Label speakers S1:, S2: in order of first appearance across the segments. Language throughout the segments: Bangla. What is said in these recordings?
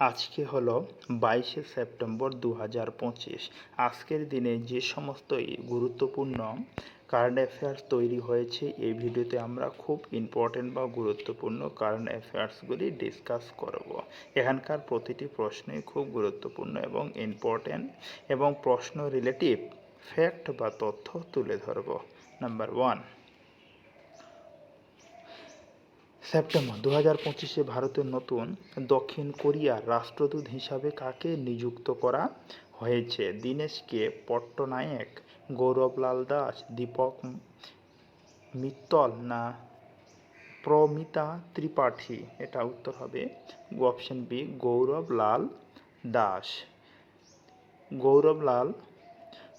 S1: আজকে হলো বাইশে সেপ্টেম্বর দু হাজার পঁচিশ। আজকের দিনে যে সমস্ত গুরুত্বপূর্ণ কারেন্ট অ্যাফেয়ার্স তৈরি হয়েছে, এই ভিডিওতে আমরা খুব ইম্পর্টেন্ট বা গুরুত্বপূর্ণ কারেন্ট অ্যাফেয়ার্সগুলি ডিসকাস করব। এখানকার প্রতিটি প্রশ্নই খুব গুরুত্বপূর্ণ এবং ইম্পর্টেন্ট এবং প্রশ্ন রিলেটিভ ফ্যাক্ট বা তথ্য তুলে ধরব। নাম্বার ওয়ান সেপ্টেম্বর দু হাজার পঁচিশে ভারতের নতুন দক্ষিণ কোরিয়ার রাষ্ট্রদূত হিসাবে কাকে নিযুক্ত করা হয়েছে? দীনেশকে পট্টনায়েক, গৌরবলাল দাস, দীপক মিত্তল না প্রমিতা ত্রিপাঠী? এটা উত্তর হবে অপশন বি, গৌরবলাল দাস। গৌরবলাল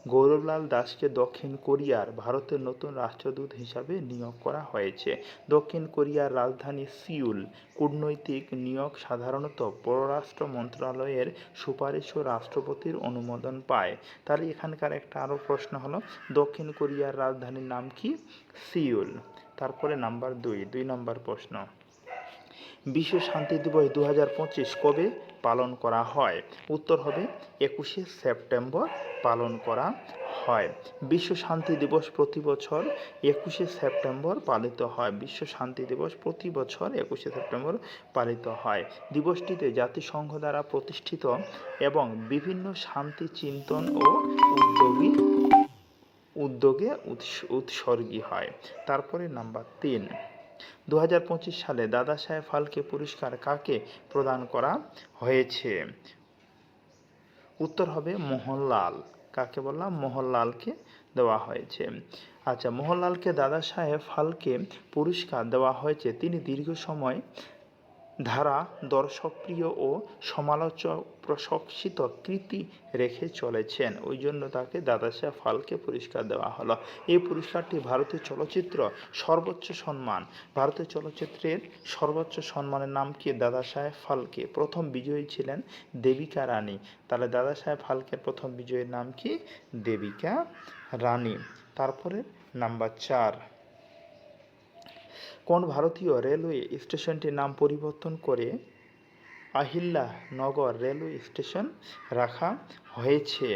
S1: গৌরবলাল দাসকে দক্ষিণ কোরিয়ার ভারতের নতুন রাষ্ট্রদূত হিসাবে নিয়োগ করা হয়েছে। দক্ষিণ কোরিয়ার রাজধানী সিউল, কূটনৈতিক নিয়োগ সাধারণত পররাষ্ট্র মন্ত্রণালয়ের সুপারিশ ও রাষ্ট্রপতির অনুমোদন পায়। তাহলে এখানকার একটা আরও প্রশ্ন হলো, দক্ষিণ কোরিয়ার রাজধানীর নাম কি? সিউল। তারপরে নাম্বার দুই দুই নম্বর প্রশ্ন। বিশ্ব শান্তি দিবস দু হাজার পঁচিশ কবে পালন করা হয়? উত্তর হবে একুশে সেপ্টেম্বর পালন করা হয়। বিশ্ব শান্তি দিবস প্রতি বছর একুশে সেপ্টেম্বর পালিত হয়। বিশ্ব শান্তি দিবস প্রতি বছর একুশে সেপ্টেম্বর পালিত হয়। দিবসটিতে জাতিসংঘ দ্বারা প্রতিষ্ঠিত এবং বিভিন্ন শান্তি চিন্তন ও উদ্যোগী উদ্যোগে উৎস- উৎসর্গী হয়। তারপরে নাম্বার তিন। দু সালে দাদা সাহেব ফালকে পুরস্কার কাকে প্রদান করা হয়েছে? উত্তর হবে মোহনলাল। কাকে বললাম? মোহনলালকে দেওয়া হয়েছে। আচ্ছা মোহনলালকে দাদা সাহেব ফালকে পুরস্কার দেওয়া হয়েছে। তিনি দীর্ঘ সময় ধারা দর্শকপ্রিয় ও সমালোচক প্রশংসিত কৃতি রেখে চলেছেন। ওই জন্য তাকে দাদাসাহেব ফালকে পুরস্কার দেওয়া হলো। এই পুরস্কারটি ভারতীয় চলচ্চিত্র সর্বোচ্চ সম্মান। ভারতীয় চলচ্চিত্রের সর্বোচ্চ সম্মানের নাম কি? দাদাসাহেব ফালকে। প্রথম বিজয়ী ছিলেন দেবিকা রানী। তাহলে দাদাসাহেব ফালকের প্রথম বিজয়ীর নাম কি? দেবিকা রানী। তারপরে নাম্বার চার। কোন ভারতীয় রেলওয়ে স্টেশনটির নাম পরিবর্তন করে আহিল্লা নগর রেলওয়ে স্টেশন রাখা হয়েছে?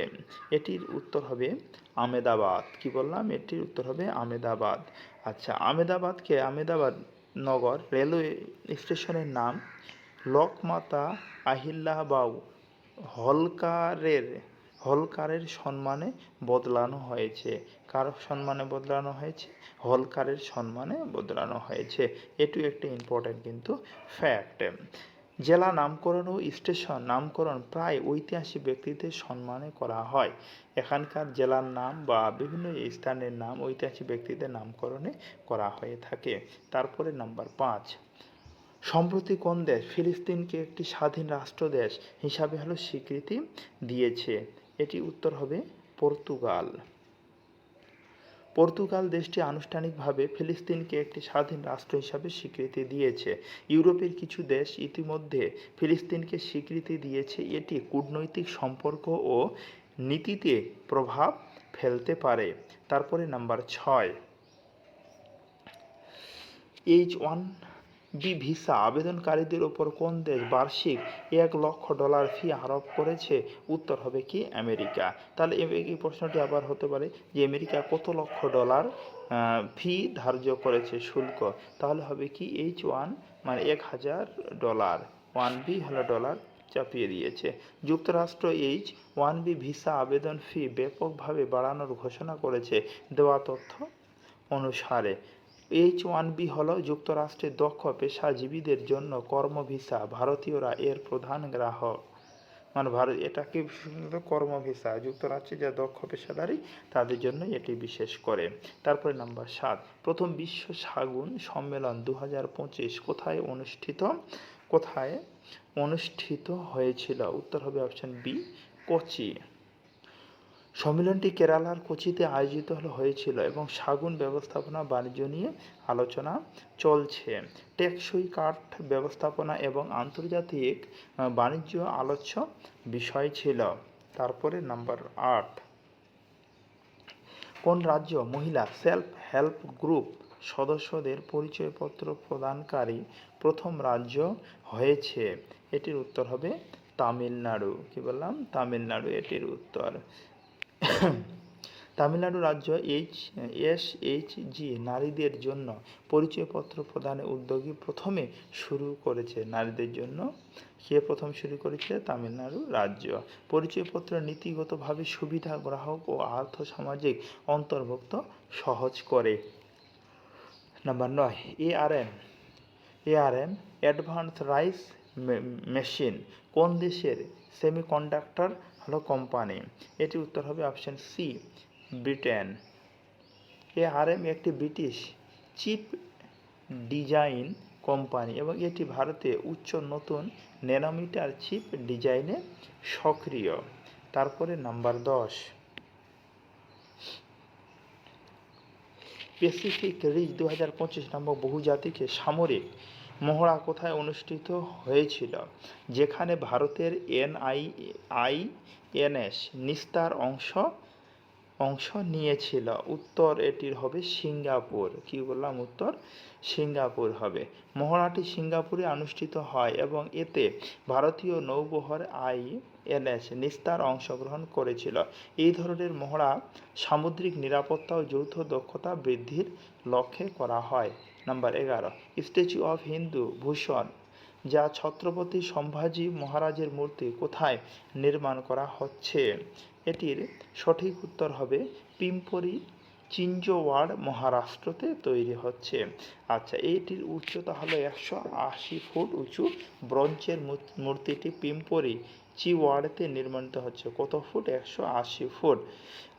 S1: এটির উত্তর হবে আমেদাবাদ কি বললাম? এটির উত্তর হবে আমেদাবাদ আচ্ছা আমেদাবাদকে আমেদাবাদ নগর রেলওয়ে স্টেশনের নাম লোকমাতা আহিল্লাবাউ হলকারের হলকারের সম্মানে বদলানো হয়েছে। কার সম্মানে বদলানো হয়েছে? হলকারের সম্মানে বদলানো হয়েছে। এটিও একটি ইম্পর্টেন্ট কিন্তু ফ্যাক্ট জেলা নামকরণ ও স্টেশন নামকরণ প্রায় ঐতিহাসিক ব্যক্তিদের সম্মানে করা হয়। এখানকার জেলার নাম বা বিভিন্ন স্থানের নাম ঐতিহাসিক ব্যক্তিদের নামকরণে করা হয়ে থাকে। তারপরে নাম্বার পাঁচ। সম্প্রতি কোন দেশ? ফিলিস্তিনকে একটি স্বাধীন রাষ্ট্র দেশ হিসাবে হলো স্বীকৃতি দিয়েছে। এটি উত্তর হবে পর্তুগাল। পর্তুগাল দেশটি আনুষ্ঠানিকভাবে ফিলিস্তিনকে একটি স্বাধীন রাষ্ট্র হিসাবে স্বীকৃতি দিয়েছে। ইউরোপের কিছু দেশ ইতিমধ্যে ফিলিস্তিনকে স্বীকৃতি দিয়েছে। এটি কূটনৈতিক সম্পর্ক ও নীতিতে প্রভাব ফেলতে পারে। তারপরে নাম্বার ছয়। এইচ ওয়ান বি ভিসা আবেদনকারীদের ওপর কোন দেশ বার্ষিক এক লক্ষ ডলার ফি আরোপ করেছে? উত্তর হবে কি আমেরিকা। তাহলে এই প্রশ্নটি আবার হতে পারে যে আমেরিকা কত লক্ষ ডলার ফি ধার্য করেছে শুল্ক? তাহলে হবে কি এইচ ওয়ান মানে এক হাজার ডলার। ওয়ান বি হলো ডলার চাপিয়ে দিয়েছে। যুক্তরাষ্ট্র এইচ ওয়ান বি ভিসা আবেদন ফি ব্যাপকভাবে বাড়ানোর ঘোষণা করেছে দেওয়া তথ্য অনুসারে। এইচ ওয়ান বি হল যুক্তরাষ্ট্রের দক্ষ পেশাজীবীদের জন্য কর্ম ভিসা ভারতীয়রা এর প্রধান গ্রাহক। মানে ভারত, এটাকে কর্ম ভিসা যুক্তরাষ্ট্রে যা দক্ষ পেশাদারী, তাদের জন্য এটি বিশেষ করে। তারপরে নাম্বার সাত, প্রথম বিশ্ব সাগুন সম্মেলন দু হাজার পঁচিশ কোথায় অনুষ্ঠিত? কোথায় অনুষ্ঠিত হয়েছিল? উত্তর হবে অপশন বি, কোচি। সম্মেলনটি কেরালার কোচিতে আয়োজিত হয়েছিল এবং সাগুন ব্যবস্থাপনা, বাণিজ্য নিয়ে আলোচনা চলছে। টেকসই কাঠ ব্যবস্থাপনা এবং আন্তর্জাতিক বাণিজ্য আলোচ্য বিষয় ছিল। তারপরে নাম্বার আট। কোন রাজ্য মহিলা সেলফ হেল্প গ্রুপ সদস্যদের পরিচয়পত্র প্রদানকারী প্রথম রাজ্য হয়েছে? এটির উত্তর হবে তামিলনাড়ু। কি বললাম? তামিলনাড়ু এটির উত্তর। তামিলনাড়ু রাজ্য এইচ এস এইচ জি নারীদের জন্য পরিচয়পত্র প্রদানে উদ্যোগী প্রথমে শুরু করেছে। নারীদের জন্য কে প্রথম শুরু করেছে? তামিলনাড়ু রাজ্য। পরিচয়পত্র নীতিগতভাবে সুবিধা গ্রাহক ও আর্থ সামাজিক অন্তর্ভুক্ত সহজ করে। নাম্বার নয় ARM ARM advance RISC machine কোন দেশের সেমিকন্ডাক্টর হলো কোম্পানি এটি উত্তর হবে অপশন সি ব্রিটেন এআরএম একটি ব্রিটিশ চিপ ডিজাইন কোম্পানি এবং এটি ভারতে উচ্চ নতুন ন্যানোমিটার চিপ ডিজাইনে সক্রিয়। তারপরে নাম্বার দশ। প্যাসিফিক রিচ দু হাজার পঁচিশ নামক বহুজাতিকে সামরিক মহড়া কোথায় অনুষ্ঠিত হয়েছিল? যেখানে ভারতের এনআই, আইএনএস নিস্তার অংশ অংশ নিয়েছিল। উত্তর এটির হবে সিঙ্গাপুর। কি বললাম? উত্তর সিঙ্গাপুর হবে। মহড়াটি সিঙ্গাপুরে অনুষ্ঠিত হয় এবং এতে ভারতীয় নৌবহর আই এনএস নিস্তার অংশগ্রহণ করেছিল। এই ধরনের মহড়া সামুদ্রিক নিরাপত্তা ও যৌথ দক্ষতা বৃদ্ধির লক্ষ্যে করা হয়। নাম্বার এগারো, স্ট্যাচু অফ হিন্দু ভূষণ, যা ছত্রপতি সম্ভাজি মহারাজের মূর্তি কোথায় নির্মাণ করা হচ্ছে? এটির সঠিক উত্তর হবে পিম্পরি চিঞ্জোয়াড় মহারাষ্ট্রতে তৈরি হচ্ছে। আচ্ছা এইটির উচ্চতা হলো একশো আশি ফুট উঁচু। ব্রঞ্জের মূর- মূর্তিটি পিম্পরি চিওয়াড়তে নির্মিত হচ্ছে। কত ফুট? একশো আশি ফুট।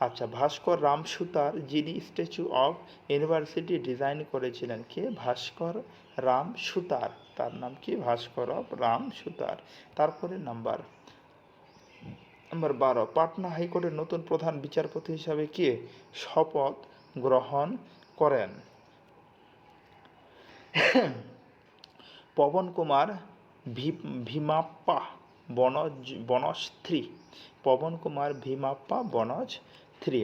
S1: আচ্ছা ভাস্কর রাম সুতার যিনি স্ট্যাচু অফ ইউনিভার্সিটি ডিজাইন করেছিলেন কে? ভাস্কর রাম সুতার তার নাম কি? ভাস্কর অফ রাম সুতার তারপরে নাম্বার নাম্বার বারো, পাটনা হাইকোর্টের নতুন প্রধান বিচারপতি হিসাবে কে শপথ গ্রহণ করেন? পবন কুমার ভীমাপ্পা বনজ বনজ থ্রি পবন কুমার, ভীমাপ্পা বনজ থ্রি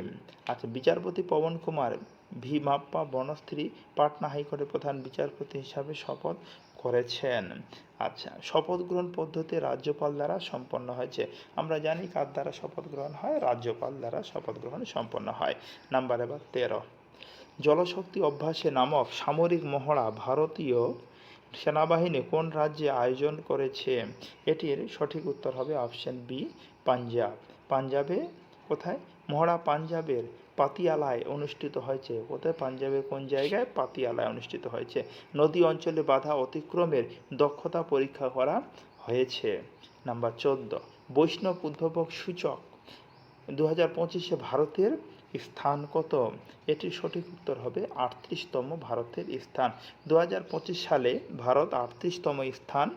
S1: আচ্ছা বিচারপতি পবন কুমার ভীমাপ্পা বনজ থ্রি পাটনা হাইকোর্টের প্রধান বিচারপতি হিসাবে শপথ করেছেন। আচ্ছা শপথ গ্রহণ পদ্ধতি রাজ্যপাল দ্বারা সম্পন্ন হয়েছে। আমরা জানি কার দ্বারা শপথ গ্রহণ হয়? রাজ্যপাল দ্বারা শপথ গ্রহণ সম্পন্ন হয়। নাম্বার এবার তেরো। জলশক্তি অভ্যাসে নামক সামরিক মহড়া ভারতীয় সেনাবাহিনী কোন রাজ্যে আয়োজন করেছে? এটির সঠিক উত্তর হবে অপশন বি, পাঞ্জাব। পাঞ্জাবে কোথায়? মহড়া পাঞ্জাবের পাতিয়ালায় অনুষ্ঠিত হয়েছে। কোথায় পাঞ্জাবের কোন জায়গায় পাতিয়ালায় অনুষ্ঠিত হয়েছে? নদী অঞ্চলে বাধা অতিক্রমের দক্ষতা পরীক্ষা করা হয়েছে। নাম্বার চোদ্দ, বৈষ্ণব উদ্ভাবক সূচক। দু হাজার পঁচিশে ভারতের স্থান কত? এটির সঠিক উত্তর হবে আটত্রিশতম ভারতের স্থান। দু হাজার পঁচিশ সালে ভারত আটত্রিশতম স্থান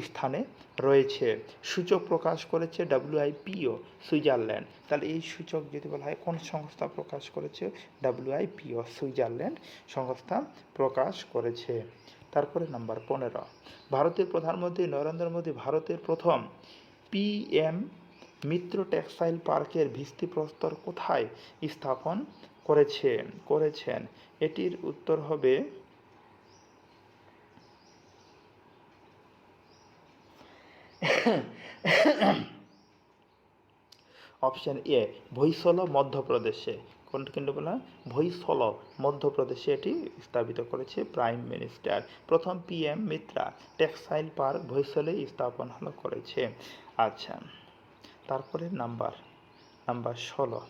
S1: স্থানে রয়েছে। সূচক প্রকাশ করেছে ডাব্লিউআইপিও সুইজারল্যান্ড। তাহলে এই সূচক যদি বলা হয়, কোন সংস্থা প্রকাশ করেছে? ডাব্লিউআইপিও সুইজারল্যান্ড সংস্থা প্রকাশ করেছে। তারপরে নাম্বার পনেরো। ভারতের প্রধানমন্ত্রী নরেন্দ্র মোদী ভারতের প্রথম পিএম মিত্র টেক্সটাইল পার্কের ভিত্তিপ্রস্তর কোথায় স্থাপন করেছে? করেছেন। এটির উত্তর হবে অপশন এ ভৈসল মধ্যপ্রদেশে কোনটা কিন্তু বলা ভৈসল মধ্যপ্রদেশে এটি স্থাপিত করেছে প্রাইম মিনিস্টার প্রথম PM Mitra textile park Bhainsola স্থাপন হলো, করেছে। আচ্ছা তারপরে নাম্বার নাম্বার ষোলো।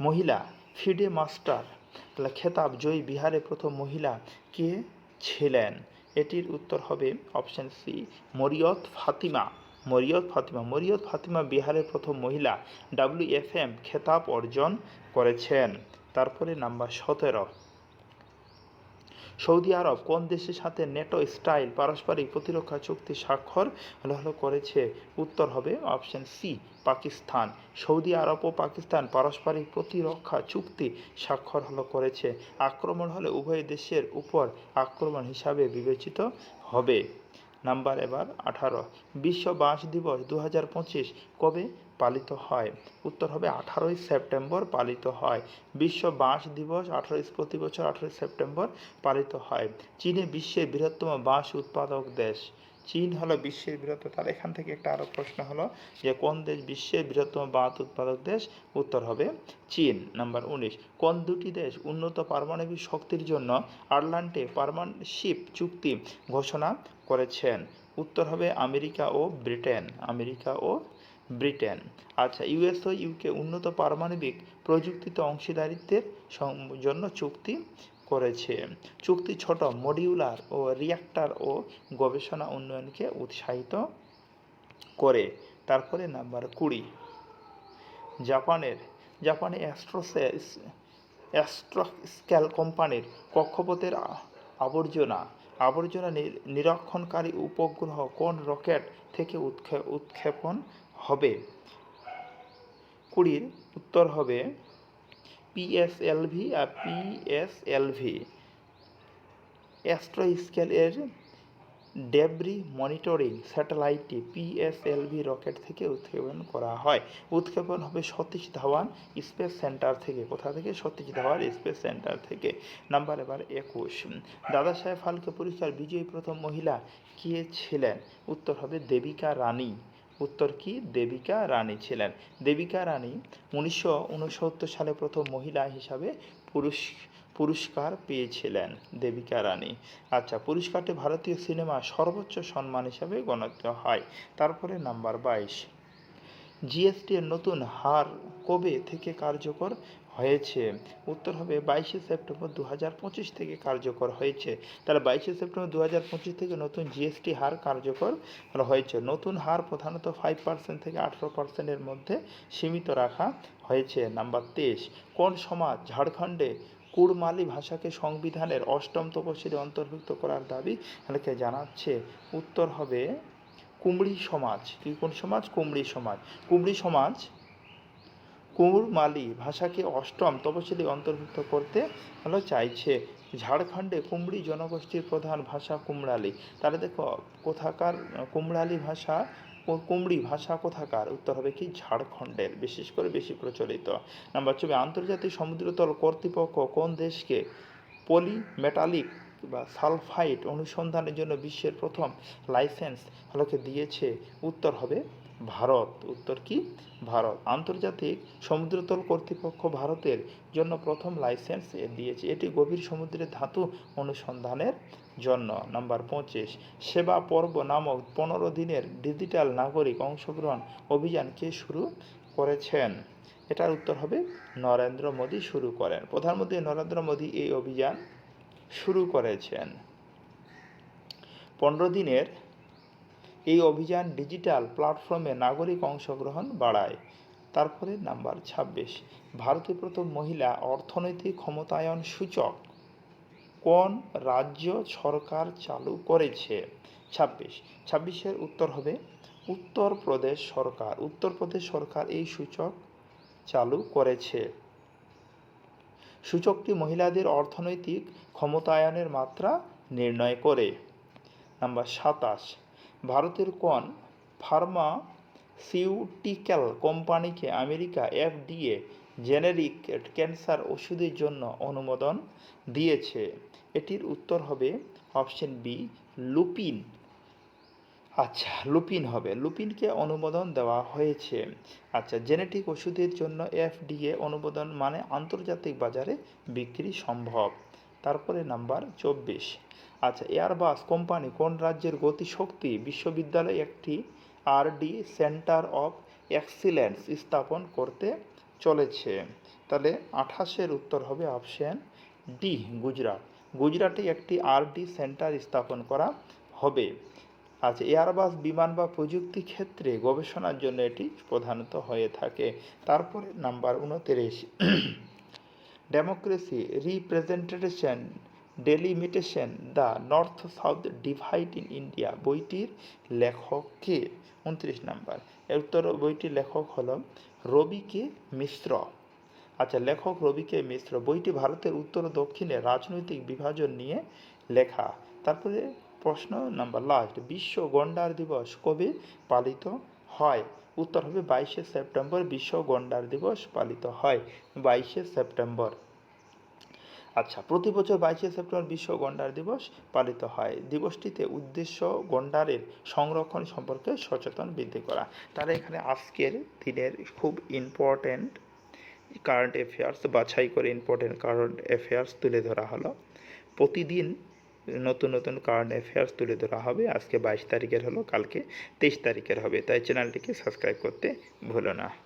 S1: মহিলা ফিডে মাস্টার খেতাব, জয়ী বিহারে প্রথম মহিলা কে ছিলেন? এটির উত্তর হবে অপশান সি মরিয়ত ফাতিমা। মরিয়ত ফাতিমা মরিয়ত ফাতিমা বিহারের প্রথম মহিলা ডাব্লিউ এফ এম খেতাব অর্জন করেছেন। তারপরে নাম্বার সতেরো। সৌদি আরব কোন দেশের সাথে নেটো স্টাইল পারস্পরিক প্রতিরক্ষা চুক্তি স্বাক্ষর হলো করেছে? উত্তর হবে অপশন সি, পাকিস্তান। সৌদি আরব ও পাকিস্তান পারস্পরিক প্রতিরক্ষা চুক্তি স্বাক্ষর হলো করেছে। আক্রমণ হলে উভয় দেশের উপর আক্রমণ হিসাবে বিবেচিত হবে। নাম্বার এবার আঠারো। বিশ্ব বাঁশ দিবস দু হাজার পঁচিশ কবে পালিত হয়? উত্তর হবে আঠারোই সেপ্টেম্বর পালিত হয়। বিশ্ব বাঁশ দিবস আঠারোই প্রতি বছর আঠারোই সেপ্টেম্বর পালিত হয়। চীনে বিশ্বের বৃহত্তম বাঁশ উৎপাদক দেশ। চীন হলো বিশ্বের বৃহত্তম, তাহলে এখান থেকে একটা আরও প্রশ্ন হলো যে কোন দেশ বিশ্বের বৃহত্তম বাঁধ উৎপাদক দেশ? উত্তর হবে চীন নাম্বার উনিশ। কোন দুটি দেশ উন্নত পারমাণবিক শক্তির জন্য আটলান্টে পারমাণশিপ চুক্তি ঘোষণা করেছেন? উত্তর হবে আমেরিকা ও ব্রিটেন, আমেরিকা ও ব্রিটেন। আচ্ছা ইউএস ও ইউকে উন্নত পারমাণবিক প্রযুক্তিতে অংশীদারিত্বের জন্য চুক্তি করেছে। চুক্তি ছোট, মডিউলার ও রিয়াক্টার ও গবেষণা উন্নয়নকে উৎসাহিত করে। তারপরে নাম্বার কুড়ি। জাপানের, জাপানে অ্যাস্ট্রোসেস অ্যাস্ট্রোস্ক্যাল কোম্পানির কক্ষপথের আবর্জনা আবর্জনা নির- নিরীক্ষণকারী উপগ্রহ কোন রকেট থেকে উৎক্ষে, উৎক্ষেপণ হবে? কুড়ির উত্তর হবে পিএসএলভি আর পিএসএলভি অ্যাস্ট্রোস্কেল এর ডেব্রি মনিটরিং স্যাটেলাইটটি পিএসএলভি রকেট থেকে উৎক্ষেপণ করা হয়। উৎক্ষেপণ হবে সতীশ ধাওয়ান স্পেস সেন্টার থেকে। কোথা থেকে? সতীশ ধাওয়ান স্পেস সেন্টার থেকে। নাম্বার এবার একুশ। দাদা সাহেব ফালকে পুরস্কার বিজয়ী প্রথম মহিলা কে ছিলেন? উত্তর হবে দেবিকা রানী। উত্তর কি? দেবিকা রানী ছিলেন। দেবিকা রানী উনিশশো উনসত্তর সালে প্রথম মহিলা হিসাবে পুরুষ, পুরস্কার পেয়েছিলেন দেবিকা রানী। আচ্ছা পুরস্কারটি ভারতীয় সিনেমা সর্বোচ্চ সম্মান হিসাবে গণিত হয়। তারপরে নাম্বার বাইশ। জিএসটি নতুন হার কবে থেকে কার্যকর? হয়েছে। উত্তর হবে বাইশে সেপ্টেম্বর দু হাজার পঁচিশ থেকে কার্যকর হয়েছে। তাহলে বাইশে সেপ্টেম্বর দু হাজার পঁচিশ থেকে নতুন জিএসটি হার কার্যকর হয়েছে। নতুন হার প্রধানত ফাইভ পার্সেন্ট থেকে আঠেরো পার্সেন্টের মধ্যে সীমিত রাখা হয়েছে। নাম্বার তেইশ, কোন সমাজ ঝাড়খণ্ডে কুড়মালি ভাষাকে সংবিধানের অষ্টম তপশিলে অন্তর্ভুক্ত করার দাবি এলাকে জানাচ্ছে? উত্তর হবে কুমড়ি সমাজ। কি কোন সমাজ? কুমড়ি সমাজ। কুমড়ি সমাজ কুড়মালি ভাষাকে অষ্টম তপশিলি অন্তর্ভুক্ত করতে হলো চাইছে। ঝাড়খণ্ডে কুমড়ি জনগোষ্ঠীর প্রধান ভাষা কুমড়ালি। তাহলে দেখো, কোথাকার কুমড়ালি ভাষা, কুমড়ি ভাষা কোথাকার? উত্তর হবে কি ঝাড়খণ্ডের, বিশেষ করে বেশি প্রচলিত। নাম্বার চব্বিশ, আন্তর্জাতিক সমুদ্রতল কর্তৃপক্ষ কোন দেশকে পলি মেটালিক বা সালফাইড অনুসন্ধানের জন্য বিশ্বের প্রথম লাইসেন্স হলোকে দিয়েছে? উত্তর হবে ভারত, উত্তর কি? ভারত। আন্তর্জাতিক সমুদ্রতল কর্তৃপক্ষ ভারতের জন্য প্রথম লাইসেন্স দিয়েছে। এটি গভীর সমুদ্রের ধাতু অনুসন্ধানের জন্য। নাম্বার পঁচিশ, সেবা পর্ব নামক পনেরো দিনের ডিজিটাল নাগরিক অংশগ্রহণ অভিযান কে শুরু করেছেন? এটার উত্তর হবে নরেন্দ্র মোদী শুরু করেন। প্রধানমন্ত্রী নরেন্দ্র মোদী এই অভিযান শুরু করেছেন। পনেরো দিনের এই অভিযান ডিজিটাল প্ল্যাটফর্মে নাগরিক অংশগ্রহণ বাড়ায়। তারপরে নাম্বার ছাব্বিশ, ভারতে প্রথম মহিলা অর্থনৈতিক ক্ষমতায়ন সূচক কোন রাজ্য সরকার চালু করেছে? ছাব্বিশ, ছাব্বিশের উত্তর হবে উত্তরপ্রদেশ সরকার। উত্তরপ্রদেশ সরকার এই সূচক চালু করেছে। সূচকটি মহিলাদের অর্থনৈতিক ক্ষমতায়নের মাত্রা নির্ণয় করে। নাম্বার সাতাশ ভারতের কোন ফার্মাসিউটিক্যাল কোম্পানিকে আমেরিকা এফডিএ জেনেরিক ক্যান্সার ওষুধের জন্য অনুমোদন দিয়েছে? এটির উত্তর হবে অপশন বি, লুপিন। আচ্ছা লুপিন হবে। লুপিনকে অনুমোদন দেওয়া হয়েছে। আচ্ছা জেনেটিক ওষুধের জন্য এফডিএ অনুমোদন মানে আন্তর্জাতিক বাজারে বিক্রি সম্ভব। তারপরে নাম্বার চব্বিশ। আচ্ছা এয়ারবাস কোম্পানি কোন রাজ্যের গতিশক্তি বিশ্ববিদ্যালয়ে একটি আরডি সেন্টার অফ এক্সিলেন্স স্থাপন করতে চলেছে? তাহলে আঠাশের উত্তর হবে অপশন ডি গুজরাট। গুজরাটে একটি আরডি সেন্টার স্থাপন করা হবে। আচ্ছা এয়ারবাস বিমান বা প্রযুক্তি ক্ষেত্রে গবেষণার জন্য এটি প্রধানত হয়ে থাকে। তারপরে নাম্বার উনতিরিশ। Democracy representation delimitation the north south divide in India বইটির লেখক কে উনত্রিশ নাম্বার। এর উত্তর বইটির লেখক হল রবি কে মিশ্র। আচ্ছা লেখক রবি কে মিশ্র। বইটি ভারতের উত্তর ও দক্ষিণে রাজনৈতিক বিভাজন নিয়ে লেখা। তারপরে প্রশ্ন নাম্বার লাস্ট বিশ্ব গন্ডার দিবস কবে পালিত হয়? উত্তর হবে বাইশে সেপ্টেম্বর, বিশ্ব গন্ডার দিবস পালিত হয় বাইশে সেপ্টেম্বর। আচ্ছা প্রতি বছর বাইশে সেপ্টেম্বর বিশ্ব গন্ডার দিবস পালিত হয়। দিবসটিতে উদ্দেশ্য গন্ডারের সংরক্ষণ সম্পর্কে সচেতন বৃদ্ধি করা। তাহলে এখানে আজকের দিনের খুব ইম্পর্ট্যান্ট কারেন্ট অ্যাফেয়ার্স বাছাই করে ইম্পর্ট্যান্ট কারেন্ট অ্যাফেয়ার্স তুলে ধরা হলো। প্রতিদিন নতুন নতুন কারেন্ট অ্যাফেয়ার্স তুলে ধরা হবে। আজকে বাইশ তারিখের হলো, কালকে তেইশ তারিখের হবে। তাই চ্যানেলটিকে সাবস্ক্রাইব করতে ভুলো না।